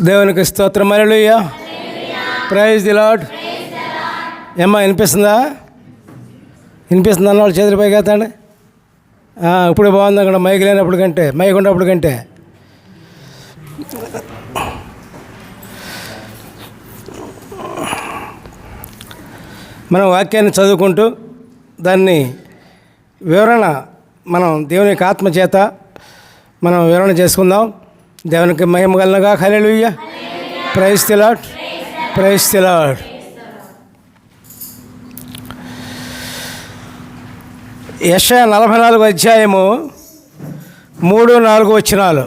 దేవునికి స్తోత్రం. Alleluia praise the lord ఏమ్మా వినిపిస్తుందా? వినిపిస్తుంది అన్నవాళ్ళు చేతులు పైకి ఎత్తండి. ఇప్పుడు బాగుంది అక్కడ మైక్ లేనప్పుడు కంటే మైక్ ఉన్నప్పుడు కంటే. మనం వాక్యాన్ని చదువుకుంటూ దాన్ని వివరణ మనం దేవుని యొక్క ఆత్మ చేత మనం వివరణ చేసుకుందాం. దేవునికి మహిమ గలనగా hallelujah praise the lord praise the lord యశ నలభై నాలుగు అధ్యాయము మూడు నాలుగు వచ్చినాలు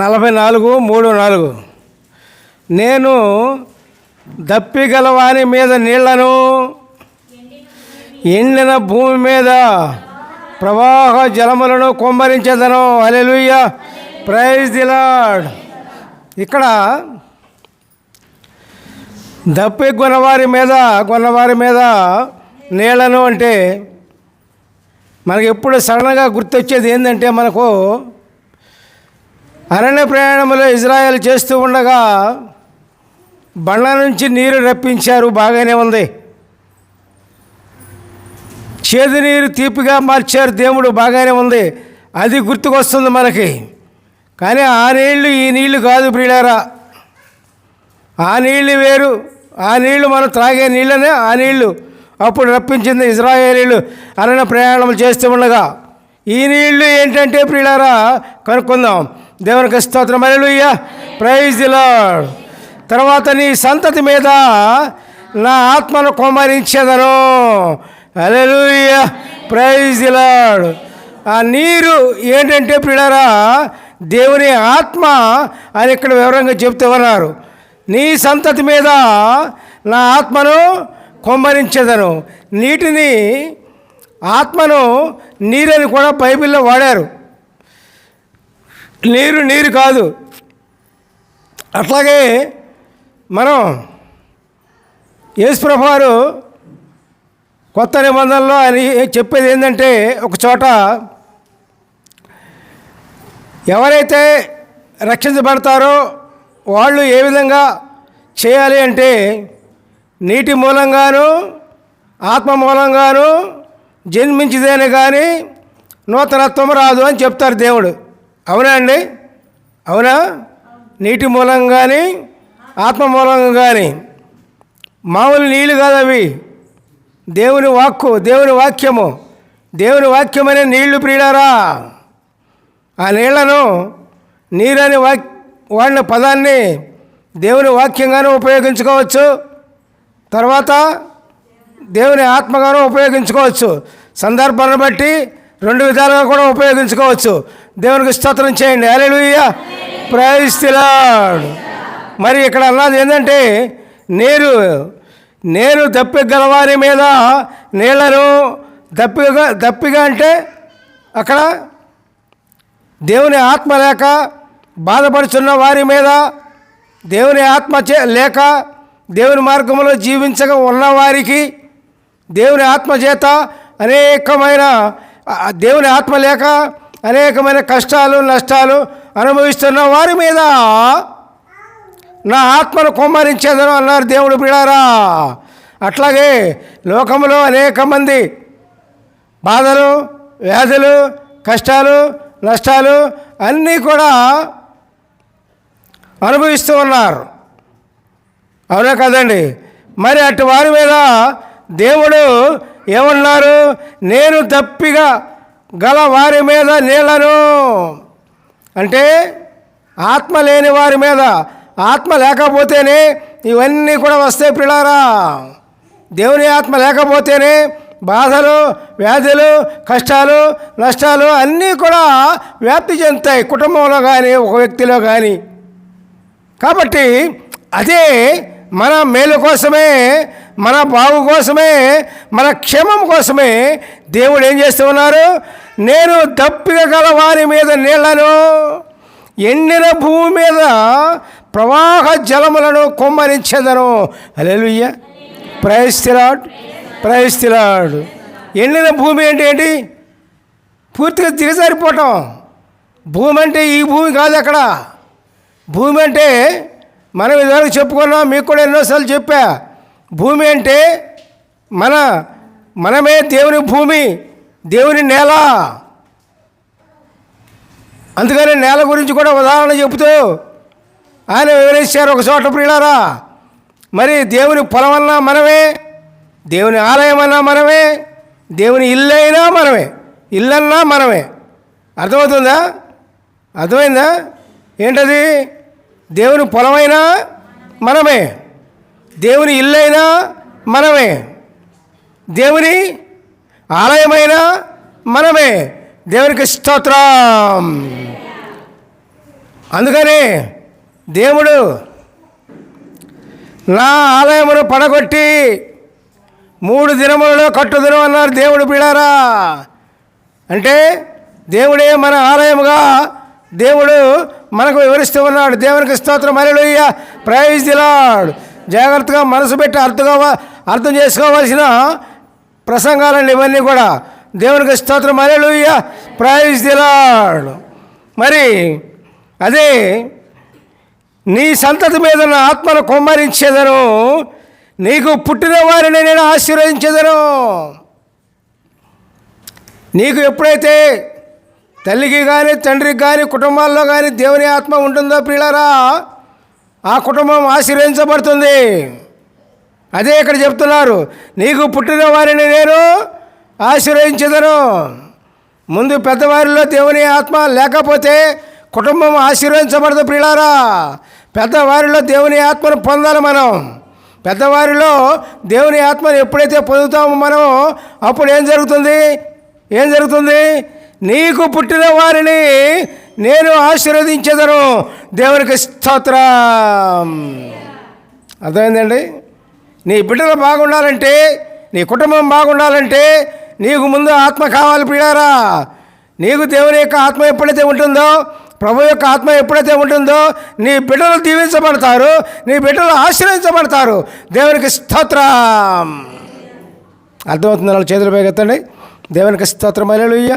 నలభై నాలుగు మూడు నాలుగు. నేను దప్పిగలవాని మీద నీళ్ళను ఎండిన భూమి మీద ప్రవాహ జలములను కుమ్మరించేదను. అలెలుయ్య ప్రైజ్ ది లార్డ్ ఇక్కడ దప్పి కొన్నవారి మీద కొన్నవారి మీద నీళ్ళను అంటే మనకి ఎప్పుడు సడన్గా గుర్తొచ్చేది ఏంటంటే మనకు అరణ్య ప్రయాణంలో ఇజ్రాయెల్ చేస్తూ ఉండగా బండ్ల నుంచి నీరు రప్పించారు. బాగానే ఉంది. చేదు నీరు తీపిగా మార్చారు. దేవుడు బాగానే ఉంది. అది గుర్తుకొస్తుంది మనకి. కానీ ఆ నీళ్ళు ఈ నీళ్ళు కాదు ప్రియులారా. ఆ నీళ్ళు వేరు. ఆ నీళ్ళు మనం త్రాగే నీళ్ళనే ఆ నీళ్ళు. అప్పుడు రప్పించింది ఇజ్రాయేలీలు అరణ్య ప్రయాణం చేస్తూ ఉండగా ఈ నీళ్ళు ఏంటంటే ప్రియులారా? కనుక్కుందాం. దేవునికి స్తోత్రం. Hallelujah praise lord. తర్వాత నీ సంతతి మీద నా ఆత్మను కుమరించేదను అలెలుయ్య ప్రైజ్ ది ఆ నీరు ఏంటంటే పిల్లరా దేవుని ఆత్మ అని ఇక్కడ వివరంగా చెప్తూ ఉన్నారు. నీ సంతతి మీద నా ఆత్మను కొమ్మరించదను. నీటిని ఆత్మను నీరని కూడా బైబిల్లో వాడారు. నీరు నీరు కాదు. అట్లాగే మనం యేసుప్రభు వారు కొత్త నిబంధనలో ఆయన చెప్పేది ఏంటంటే ఒక చోట ఎవరైతే రక్షించబడతారో వాళ్ళు ఏ విధంగా చేయాలి అంటే నీటి మూలంగాను ఆత్మ మూలంగాను జన్మించిదేనే కానీ నూతనత్వం రాదు అని చెప్తారు దేవుడు. అవునా అండి? అవునా? నీటి మూలంగా కానీ ఆత్మ మూలంగా కానీ మామూలు నీళ్ళు కాదు అవి. దేవుని వాక్కు దేవుని వాక్యము. దేవుని వాక్యమనే నీళ్ళు ప్రియులారా. ఆ నీళ్ళను నీరని వాక్ వాడిన పదాన్ని దేవుని వాక్యంగానూ ఉపయోగించుకోవచ్చు. తర్వాత దేవుని ఆత్మగాను ఉపయోగించుకోవచ్చు. సందర్భాన్ని బట్టి రెండు విధాలుగా కూడా ఉపయోగించుకోవచ్చు. దేవునికి స్తోత్రం చేయండి. అలెలుయ్య ప్రయస్తిలాడు మరి ఇక్కడ అన్నది ఏంటంటే నీరు నేను దప్పిగలవారి మీద నీళ్ళను దప్పిగా దప్పిగా అంటే అక్కడ దేవుని ఆత్మ లేక బాధపడుచున్న వారి మీద దేవుని ఆత్మ చే లేక దేవుని మార్గంలో జీవించక ఉన్నవారికి దేవుని ఆత్మ చేత అనేకమైన దేవుని ఆత్మ లేక అనేకమైన కష్టాలు నష్టాలు అనుభవిస్తున్న వారి మీద నా ఆత్మను కుమ్మరించేదను అన్నారు దేవుడు బిడారా. అట్లాగే లోకంలో అనేక మంది బాధలు వ్యాధులు కష్టాలు నష్టాలు అన్నీ కూడా అనుభవిస్తూ ఉన్నారు. అవునా కదండి? మరి అటు వారి మీద దేవుడు ఏమన్నారు? నేను తప్పిగా గల వారి మీద నీళ్ళను అంటే ఆత్మ లేని వారి మీద ఆత్మ లేకపోతేనే ఇవన్నీ కూడా వస్తాయి పిల్లారా దేవుని ఆత్మ లేకపోతేనే బాధలు వ్యాధులు కష్టాలు నష్టాలు అన్నీ కూడా వ్యాప్తి చెందుతాయి కుటుంబంలో కానీ ఒక వ్యక్తిలో కానీ కాబట్టి అదే మన మేలు కోసమే మన బాగు కోసమే మన క్షేమం కోసమే దేవుడు ఏం చేస్తూ ఉన్నారు? నేను దప్పిక గల వారి మీద నీళ్ళను ఎండిన భూమి మీద ప్రవాహ జలములను కుమ్మరించెదను. అలెలుయ్య ప్రయస్తిలాడ్ ప్రయస్తిలాడు ఎండిన భూమి అంటే ఏంటి? పూర్తిగా దిగజారిపోవటం. భూమి అంటే ఈ భూమి కాదు అక్కడ. భూమి అంటే మనం ఇదివరకు చెప్పుకున్నాం మీకు కూడా ఎన్నోసార్లు చెప్పా. భూమి అంటే మన మనమే దేవుని భూమి దేవుని నేల. అందుకని నేల గురించి కూడా ఉదాహరణ చెబుతూ ఆయన వివరించారు ఒక చోట ప్రియులారా. మరి దేవుని పొలమన్నా మనమే దేవుని ఆలయమన్నా మనమే దేవుని ఇల్లైనా మనమే ఇల్లన్నా మనమే. అర్థమవుతుందా? అర్థమైందా? ఏంటది? దేవుని పొలమైనా మనమే దేవుని ఇల్లైనా మనమే దేవుని ఆలయమైనా మనమే. దేవునికి స్తోత్రం. అందుకనే దేవుడు నా ఆలయమును పడగొట్టి మూడు దినములలో కట్టుదినం అన్నారు దేవుడు బిడారా. అంటే దేవుడే మన ఆలయముగా దేవుడు మనకు వివరిస్తూ ఉన్నాడు. దేవునికి స్తోత్రం. మరలుయ్య ప్రైజ్ దిలాడు జాగ్రత్తగా మనసు పెట్టి అర్థంగా అర్థం చేసుకోవాల్సిన ప్రసంగాలండి ఇవన్నీ కూడా. దేవునికి స్తోత్రం. మరలుయ్య ప్రైజ్ దిలాడు మరి అదే నీ సంతతి మీద నా ఆత్మను కుమ్మరించేదను నీకు పుట్టిన వారిని నేను ఆశీర్వదించేదను నీకు ఎప్పుడైతే తల్లికి కానీ తండ్రికి కానీ కుటుంబాల్లో కానీ దేవుని ఆత్మ ఉంటుందో పిల్లరా ఆ కుటుంబం ఆశీర్వదించబడుతుంది. అదే ఇక్కడ చెప్తున్నారు నీకు పుట్టిన వారిని నేను ఆశీర్వదించదను ముందు పెద్దవారిలో దేవుని ఆత్మ లేకపోతే కుటుంబం ఆశీర్వదించబడదు ప్రియులారా. పెద్దవారిలో దేవుని ఆత్మను పొందాలి మనం. పెద్దవారిలో దేవుని ఆత్మను ఎప్పుడైతే పొందుతామో మనం అప్పుడు ఏం జరుగుతుంది? ఏం జరుగుతుంది? నీకు పుట్టిన వారిని నేను ఆశీర్వదించేదను. దేవునికి స్తోత్రం. అర్థమైందండి? నీ బిడ్డలు బాగుండాలంటే నీ కుటుంబం బాగుండాలంటే నీకు ముందు ఆత్మ కావాలి ప్రియారా నీకు దేవుని యొక్క ఆత్మ ఎప్పుడైతే ఉంటుందో ప్రభు యొక్క ఆత్మ ఎప్పుడైతే ఉంటుందో నీ బిడ్డలు దీవించబడతారు నీ బిడ్డలు ఆశ్రయించబడతారు. దేవునికి స్తోత్రం. అర్థమవుతుంది వాళ్ళు చేతులు పైకెత్తండి దేవునికి స్తోత్రం. అలెలుయ్య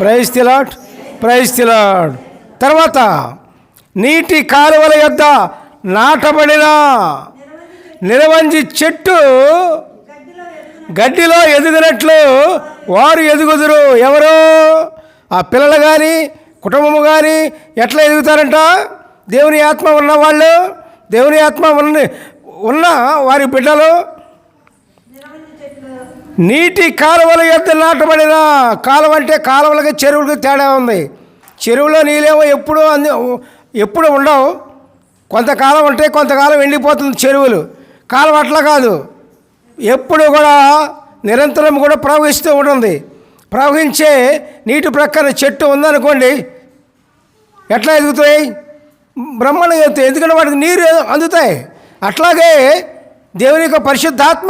ప్రైజ్ తిలాడ్ ప్రైజ్ తిలాడ్ తర్వాత నీటి కాలువల యొద్ద నాటబడిన నిరవంజి చెట్టు గడ్డిలో ఎదిగినట్లు వారు ఎదుగుదురు. ఎవరు? ఆ పిల్లలు కానీ కుటుంబము కానీ ఎట్లా ఎదుగుతారంట? దేవుని ఆత్మ ఉన్నవాళ్ళు దేవుని ఆత్మ ఉన్న ఉన్న వారి బిడ్డలు. నీటి కాలువల యొద్ద నాటబడిన కాలువ అంటే కాలువలకి చెరువులకి తేడా ఉంది. చెరువులో నీళ్ళేమో ఎప్పుడు అంది ఎప్పుడు ఉండవు. కొంతకాలం ఉంటే కొంతకాలం ఎండిపోతుంది చెరువులు. కాలువ అట్లా కాదు. ఎప్పుడు కూడా నిరంతరం కూడా ప్రవహిస్తూ ఉంటుంది. ప్రవహించే నీటి ప్రక్కన చెట్టు ఉందనుకోండి ఎట్లా ఎదుగుతాయి? బ్రహ్మను ఎదుగుతాయి ఎందుకంటే వాటికి నీరు అందుతాయి. అట్లాగే దేవుని యొక్క పరిశుద్ధాత్మ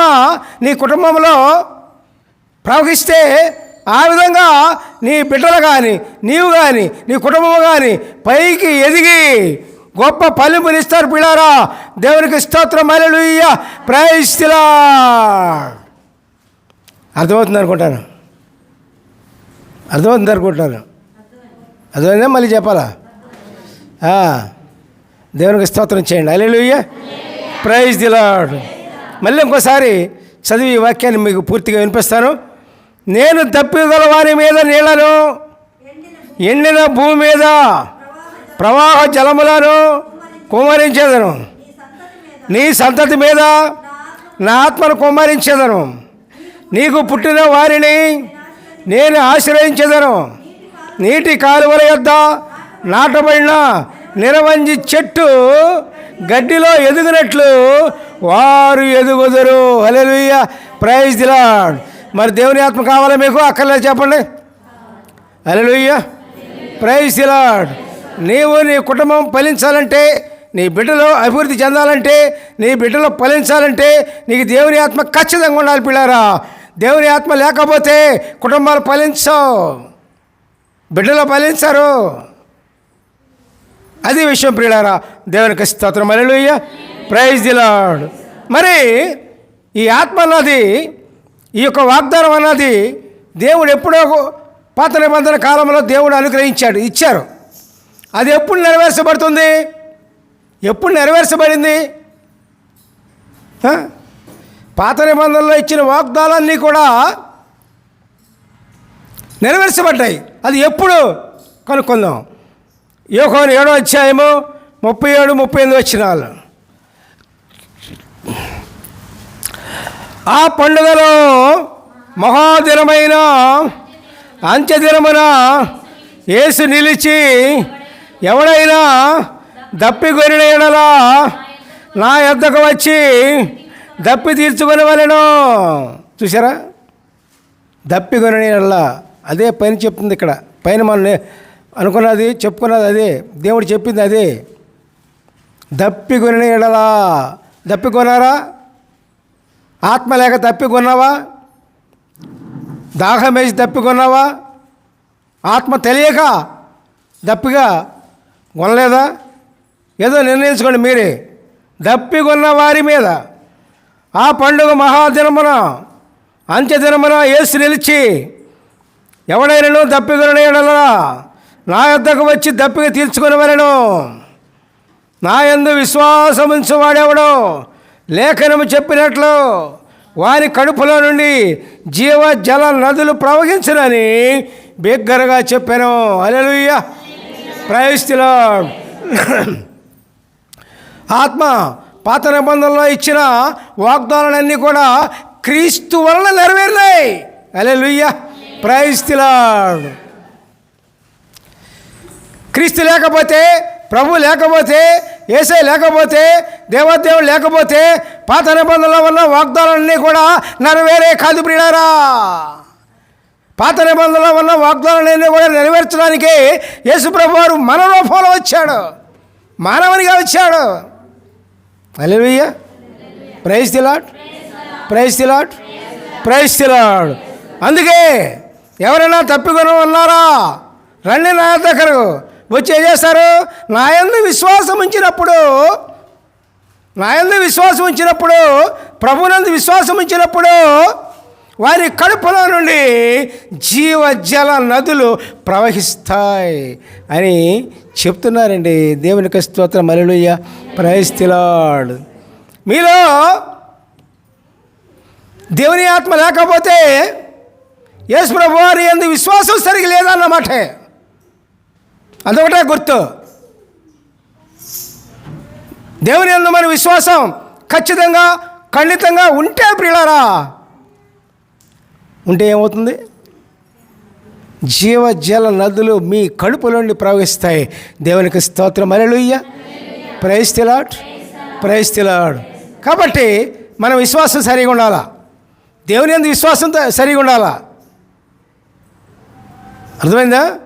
నీ కుటుంబంలో ప్రవహిస్తే ఆ విధంగా నీ బిడ్డలు కానీ నీవు కానీ నీ కుటుంబం కానీ పైకి ఎదిగి గొప్ప పలుపునిస్తారు పిల్లారా. దేవునికి స్తోత్రం అలెలుయ్య ప్రైస్తిలా అర్థమవుతుంది అనుకుంటాను. అర్థమవుతుంది అనుకుంటాను. అర్థమైందా? మళ్ళీ చెప్పాలా? దేవునికి స్తోత్రం చేయండి. అలెలుయ్య ప్రైజ్ దిలాడ్ మళ్ళీ ఇంకోసారి చదివి ఈ వాక్యాన్ని మీకు పూర్తిగా వినిపిస్తాను. నేను తప్పిగల వారి మీద నీళ్ళను ఎండిన భూమి మీద ప్రవాహ జలములను కుమ్మరించేదను. నీ సంతతి మీద నా ఆత్మను కుమ్మరించేదను. నీకు పుట్టిన వారిని నేను ఆశ్రయించేదను. నీటి కాలువల యొద్ద నాటబడిన నిరవంజి చెట్టు గడ్డిలో ఎదుగునట్లు వారు ఎదుగుదరు. హల్లెలూయా. ప్రైజ్ దిలాడ్ మరి దేవుని ఆత్మ కావాలా మీకు? అక్కర్లేదు చెప్పండి. హల్లెలూయా. ప్రైజ్ దిలాడ్ నీవు నీ కుటుంబం ఫలించాలంటే నీ బిడ్డలు అభివృద్ధి చెందాలంటే నీ బిడ్డలో ఫలించాలంటే నీకు దేవుని ఆత్మ ఖచ్చితంగా ఉండాలి పిల్లారా. దేవుని ఆత్మ లేకపోతే కుటుంబాలు ఫలించవు. బిడ్డలో ఫలించరు. అది విషయం ప్రియులారా దేవునికి స్తోత్రం అలెలుయ్య ప్రైజ్ దిలాడ్ మరి ఈ ఆత్మ అన్నది ఈ యొక్క వాగ్దానం అన్నది దేవుడు ఎప్పుడో పాత నిబంధన కాలంలో దేవుడు అనుగ్రహించాడు ఇచ్చారు. అది ఎప్పుడు నెరవేర్చబడుతుంది? ఎప్పుడు నెరవేర్చబడింది? పాత నిబంధనలో ఇచ్చిన వాగ్దానాలన్నీ కూడా నెరవేర్చబడ్డాయి. అది ఎప్పుడు కనుక్కుందాం. యోకోని ఏడో అధ్యాయము ముప్పై ఏడు ముప్పై ఎనిమిది వచ్చినాలు ఆ పండుగలో మహాదినమైన అంత్యదినమున యేసు నిలిచి ఎవడైనా దప్పిగొరిన ఎడలా నా యొద్దకు వచ్చి దప్పి తీర్చుకొని వలెను చూసారా దప్పిగొరిన ఎడలా. అదే పైన చెప్తుంది ఇక్కడ. పైన మనం అనుకున్నది చెప్పుకున్నది అదే. దేవుడు చెప్పింది అదే. దప్పిగొరిన ఎడలా? దప్పికొన్నారా? ఆత్మ లేక తప్పికొన్నావా? దాహం వేసి తప్పికొన్నావా? ఆత్మ తెలియక దప్పిగా కొనలేదా? ఏదో నిర్ణయించుకోండి మీరే. దప్పికొన్న వారి మీద ఆ పండుగ మహాదినమున అంత్యదినమున ఏసు నిలిచి ఎవడైనాను దప్పికొనడలా నా యొద్దకు వచ్చి దప్పిక తీర్చుకొని నా యందు విశ్వాసముంచు వాడెవడో. లేఖనము చెప్పినట్లు వారి కడుపులో నుండి జీవ జల నదులు ప్రవహించనని బిగ్గరగా చెప్పాను. అలెలుయ్య ప్రయస్తిలో ఆత్మ పాత నిబంధనలో ఇచ్చిన వాగ్దానాలన్నీ కూడా క్రీస్తు వలన నెరవేరినాయి. అలెలుయ్య ప్రయస్తిలాడు క్రీస్తు లేకపోతే ప్రభు లేకపోతే ఏసై లేకపోతే దేవదేవుడు లేకపోతే పాత నిబంధనలో ఉన్న వాగ్దానాలన్నీ కూడా నెరవేరే కాదు ప్రియారా పాత నిబంధనల ఉన్న వాగ్దానాలన్నీ కూడా నెరవేర్చడానికి యేసు ప్రభు వారు మన రూపంలో వచ్చాడు. మానవునిగా వచ్చాడు. Hallelujah praise the lord praise the lord praise the lord అందుకే ఎవరైనా తప్పికొని ఉన్నారా రండి నా దగ్గరకు. వచ్చి ఏం చేస్తారు? నా విశ్వాసం ఉంచినప్పుడు నాయందు విశ్వాసం ఉంచినప్పుడు ప్రభునందు విశ్వాసం ఉంచినప్పుడు వారి కడుపులో నుండి జీవజల నదులు ప్రవహిస్తాయి అని చెప్తున్నారండి. దేవునికి స్తోత్రం. మరలుయ్య ప్రయస్తిలాడు మీలో దేవుని ఆత్మ లేకపోతే యేసు ప్రభు వారి ఎందు విశ్వాసం సరిగి లేదన్నమాటే అదొకటే గుర్తు. దేవుని ఎందు మన విశ్వాసం ఖచ్చితంగా ఖండితంగా ఉంటే ప్రియులారా ఉంటే ఏమవుతుంది? జీవజల నదులు మీ కడుపులోండి ప్రవహిస్తాయి. దేవునికి స్తోత్రం. అలెలుయ్య ప్రైస్తిలాడ్ ప్రైస్తిలాడ్ కాబట్టి మన విశ్వాసం సరిగా ఉండాలా? దేవుని ఎందు విశ్వాసంతో సరిగా ఉండాలా? అర్థమైందా?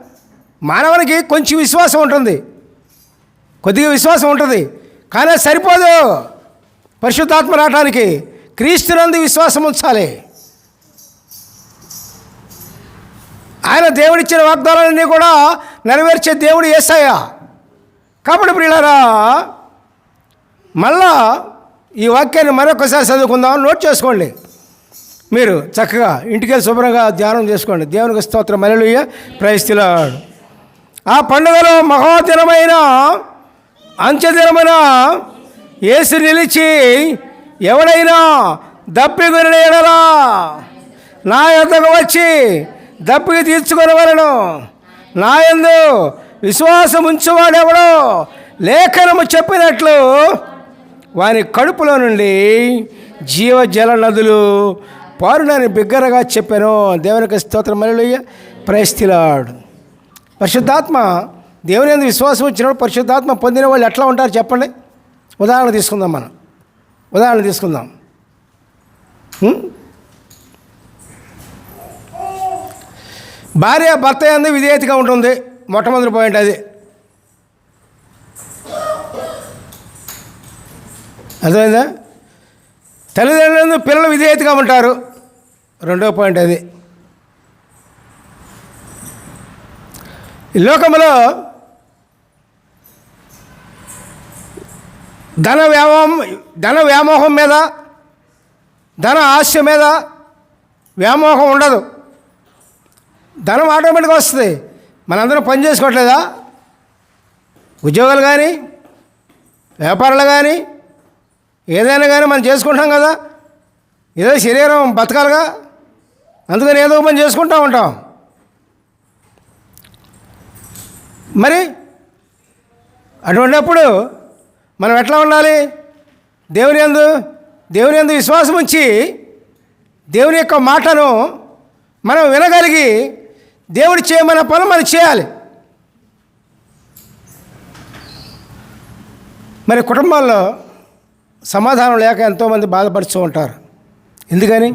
మానవునికి కొంచెం విశ్వాసం ఉంటుంది. కొద్దిగా విశ్వాసం ఉంటుంది. కానీ సరిపోదు. పరిశుద్ధాత్మ రావడానికి క్రీస్తునందు విశ్వాసం ఉంచాలి. ఆయన దేవుడిచ్చిన వాగ్దానాలన్నీ కూడా నెరవేర్చే దేవుడు ఏసయ్య. కాబట్టి ప్రియులరా మళ్ళా ఈ వాక్యాన్ని మరొకసారి చదువుకుందాం. నోట్ చేసుకోండి. మీరు చక్కగా ఇంటికి వెళ్ళి శుభ్రంగా ధ్యానం చేసుకోండి. దేవునికి స్తోత్రం. మరలుయ్య ప్రయస్తిలాడు ఆ పండుగలో మహోదినమైన అంచెదినమైన ఏసు నిలిచి ఎవడైనా దప్పి ఎడలా? నా యొద్దకు వచ్చి దప్పికి తీర్చుకొనవలను. నా ఎందు విశ్వాసం ఉంచువాడెవడో లేఖనము చెప్పినట్లు వాని కడుపులో నుండి జీవజల నదులు పారునని బిగ్గరగా చెప్పాను. దేవునికి స్తోత్రం. మరలుయ్య ప్రైస్తిలాడు పరిశుద్ధాత్మ దేవుని ఎందు విశ్వాసం వచ్చినప్పుడు పరిశుద్ధాత్మ పొందిన వాళ్ళు ఎట్లా ఉంటారు చెప్పండి? ఉదాహరణ తీసుకుందాం మనం. ఉదాహరణ తీసుకుందాం. భార్య భర్త అందు విధేయతగా ఉంటుంది. మొట్టమొదటి పాయింట్ అది. అర్థమైందా? తల్లిదండ్రులందు పిల్లలు విధేయతగా ఉంటారు. రెండో పాయింట్ అది. లోకంలో ధన వ్యామోహం ధన వ్యామోహం మీద ధన ఆశ మీద వ్యామోహం ఉండదు. ధనం ఆటోమేటిక్గా వస్తుంది. మనందరం పని చేసుకోవట్లేదా? ఉద్యోగాలు కానీ వ్యాపారాలు కానీ ఏదైనా కానీ మనం చేసుకుంటాం కదా? ఏదో శరీరం బతకాలిగా? అందుకని ఏదో పని చేసుకుంటూ ఉంటాం. మరి అటువంటిప్పుడు మనం ఎట్లా ఉండాలి? దేవుని ఎందు దేవుని ఎందు విశ్వాసం ఉంచి దేవుని యొక్క మాటను మనం వినగలిగి దేవుడు చేయమన్న పనులు మనం చేయాలి. మరి కుటుంబాల్లో సమాధానం లేక ఎంతోమంది బాధపడుతూ ఉంటారు. ఎందుకని?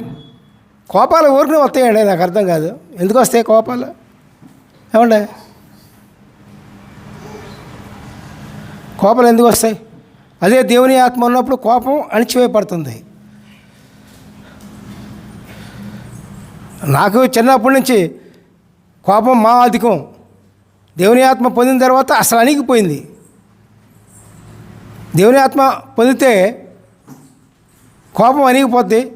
కోపాలు ఊరికి వస్తాయండి నాకు అర్థం కాదు. ఎందుకు వస్తాయి కోపాలు? ఏమండే? కోపాలు ఎందుకు వస్తాయి? అదే దేవుని ఆత్మ ఉన్నప్పుడు కోపం అణిచివేయబడుతుంది. నాకు చిన్నప్పటి నుంచి కోపం మా అధికం. దేవుని ఆత్మ పొందిన తర్వాత అసలు అణిగిపోయింది. దేవుని ఆత్మ పొందితే కోపం అణిగిపోద్ది.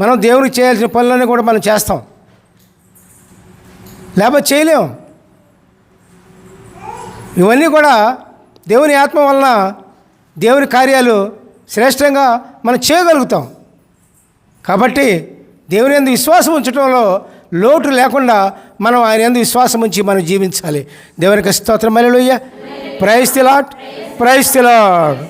మనం దేవునికి చేయాల్సిన పనులన్నీ కూడా మనం చేస్తాం. లేకపోతే చేయలేం. ఇవన్నీ కూడా దేవుని ఆత్మ వలన దేవుని కార్యాలు శ్రేష్టంగా మనం చేయగలుగుతాం. కాబట్టి దేవుని ఎందు విశ్వాసం ఉంచడంలో లోటు లేకుండా మనం ఆయన ఎందు విశ్వాసం ఉంచి మనం జీవించాలి. దేవునికి స్తోత్రం. మళ్ళీ ప్రైజ్ తిలాట్ ప్రైజ్ తిలాడ్